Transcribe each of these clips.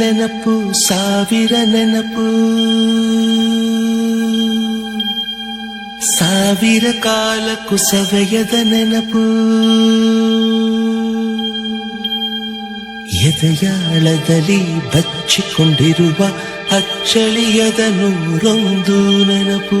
ನೆನಪು ಸಾವಿರ ನೆನಪು. ಸಾವಿರ ಕಾಲ ಕುಸವೆಯದ ನೆನಪು. ಎದೆಯಾಳದಲ್ಲಿ ಬಚ್ಚಿಕೊಂಡಿರುವ ಅಚ್ಚಳಿಯದ ನೂರೊಂದು ನೆನಪು.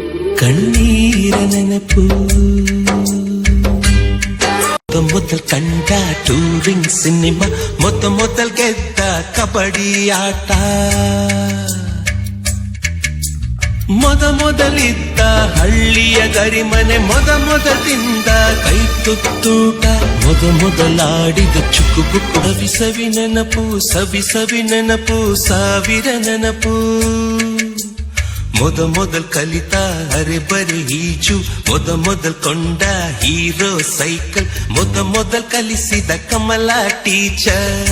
ಕಣ್ಣೀರ ನೆನಪು. ಮೊದಲ್ ಕಂಡ ಟೂರಿಂಗ್ ಸಿನಿಮಾ ಮೊತ್ತ ಮೊದಲ್ ಗೆದ್ದ ಕಬಡ್ಡಿ ಆಟ. ಮೊದ ಮೊದಲಿದ್ದ ಹಳ್ಳಿಯ ಗರಿಮನೆ, ಮೊದ ಮೊದಲಿಂದ ಕೈ ತುತ್ತೂಟ. ಮೊದ ಮೊದಲಾಡಿದ ಚುಕ್ಕು ಸವಿ ಸವಿ ನೆನಪು, ಸವಿ ಸವಿ ನೆನಪು, ಸಾವಿರ ನೆನಪು. ಮೊದ ಮೊದಲ್ ಕಲಿತ ಅರೆ ಬರಿ ಈಜು, ಮೊದ ಮೊದಲ್ ಕೊಂಡ ಹೀರೋ ಸೈಕಲ್, ಮೊದ ಮೊದಲ್ ಕಲಿಸಿದ ಕಮಲ ಟೀಚರ್.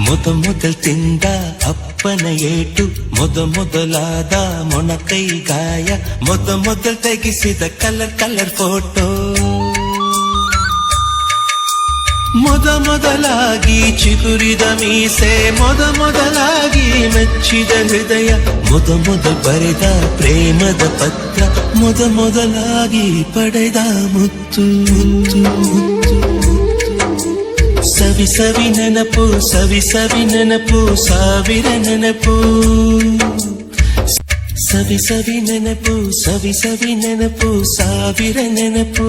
ಮೊದ ಮೊದಲ್ ತಿಂದ ಅಪ್ಪನ ಏಟು, ಮೊದ ಮೊದಲಾದ ಮೊಣಕೈ ಗಾಯ, ಮೊದ ಮೊದಲ್ ತೆಗಿಸಿದ ಕಲರ್ ಕಲರ್ ಫೋಟೋ. ಮೊದ ಮೊದಲಾಗಿ ಚಿಗುರಿದ ಮೀಸೆ ಮೊದ ಮೊದಲಾಗಿ ಮೆಚ್ಚಿದ ಹೃದಯ ಮೊದ ಮೊದಲ್ ಬರೆದ ಪ್ರೇಮದ ಪತ್ರ ಮೊದ ಮೊದಲಾಗಿ ಪಡೆದ ಮುತ್ತು ಮುತ್ತು ಮುತ್ತು ಸವಿ ಸವಿ ನೆನಪು ಸವಿ ಸವಿ ನೆನಪು ಸಾವಿರ ನೆನಪು ಸವಿ ಸವಿ ನೆನಪು ಸವಿ ಸವಿ ನೆನಪು ಸಾವಿರ ನೆನಪು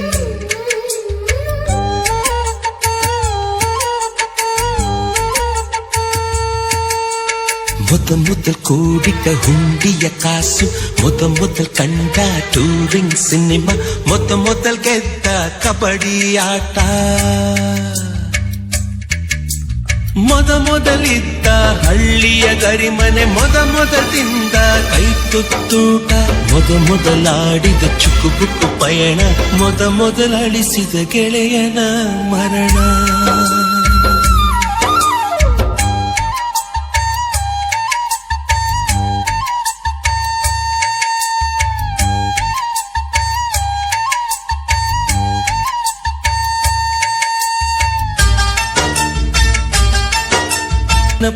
ಮೊದಲ್ ಕೂಡಿಟ್ಟ ಹುಂಡಿಯ ಕಾಸು ಮೊದಲ್ ಕಂಡ ಟೂರಿಂಗ್ ಸಿನಿಮಾ ಮೊದ ಮೊದಲ್ ಗೆದ್ದ ಕಬಡ್ಡಿ ಆಟ ಮೊದ ಮೊದಲಿದ್ದ ಹಳ್ಳಿಯ ಗರಿಮನೆ ಮೊದ ಮೊದಲಿಂದ ಕೈ ತುತ್ತೂಟ ಮೊದ ಮೊದಲಾಡಿದ ಚುಕ್ಕು ಬುಕ್ಕು ಪಯಣ ಮೊದ ಮೊದಲಳಿಸಿದ ಗೆಳೆಯನ ಮರಣ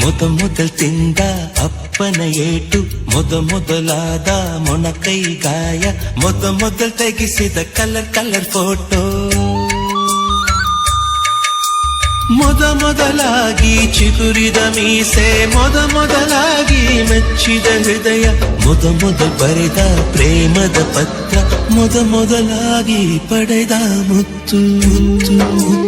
ಮೊದ ಮೊದಲ್ ತಿಂದ ಅಪ್ಪನ ಏಟು, ಮೊದ ಮೊದಲಾದ ಮೊಣಕೈ ಗಾಯ, ಮೊದ ಮೊದಲ್ ತೆಗಿಸಿದ ಕಲರ್ ಕಲರ್ ಫೋಟೋ. ಮೊದ ಮೊದಲಾಗಿ ಚಿಗುರಿದ ಮೀಸೆ, ಮೊದ ಮೊದಲಾಗಿ ಮೆಚ್ಚಿದ ಹೃದಯ, ಮೊದ ಮೊದಲ್ ಬರೆದ ಪ್ರೇಮದ ಪತ್ರ, ಮೊದ ಮೊದಲಾಗಿ ಪಡೆದ ಮುತ್ತು ಮುತ್ತು.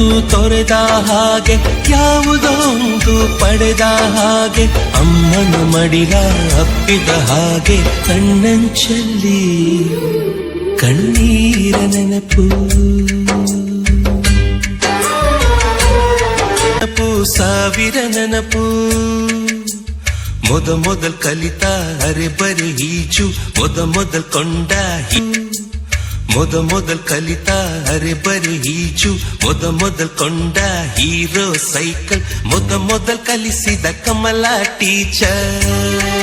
ಒಂದು ತೊರೆದ ಹಾಗೆ, ಯಾವುದೊಂದು ಪಡೆದ ಹಾಗೆ, ಅಮ್ಮನು ಮಡಿಲ ಅಪ್ಪಿದ ಹಾಗೆ, ಕಣ್ಣಂಚಲ್ಲಿ ಕಣ್ಣೀರ ನೆನಪು. ನೆನಪು, ಸಾವಿರ ನೆನಪು. ಮೊದ ಮೊದಲ್ ಕಲಿತ ಅರೆ ಬರೆ ಈಜು ಮೊದ ಮೊದಲ್ ಕೊಂಡ ಮೊದ ಮೊದಲ್ ಕಲಿತ ಅರೆ ಬರಿ ಈಜು, ಮೊದ ಮೊದಲ್ ಕೊಂಡ ಹೀರೋ ಸೈಕಲ್, ಮೊದ ಮೊದಲ್ ಕಲಿಸಿದ ಕಮಲ ಟೀಚರ್.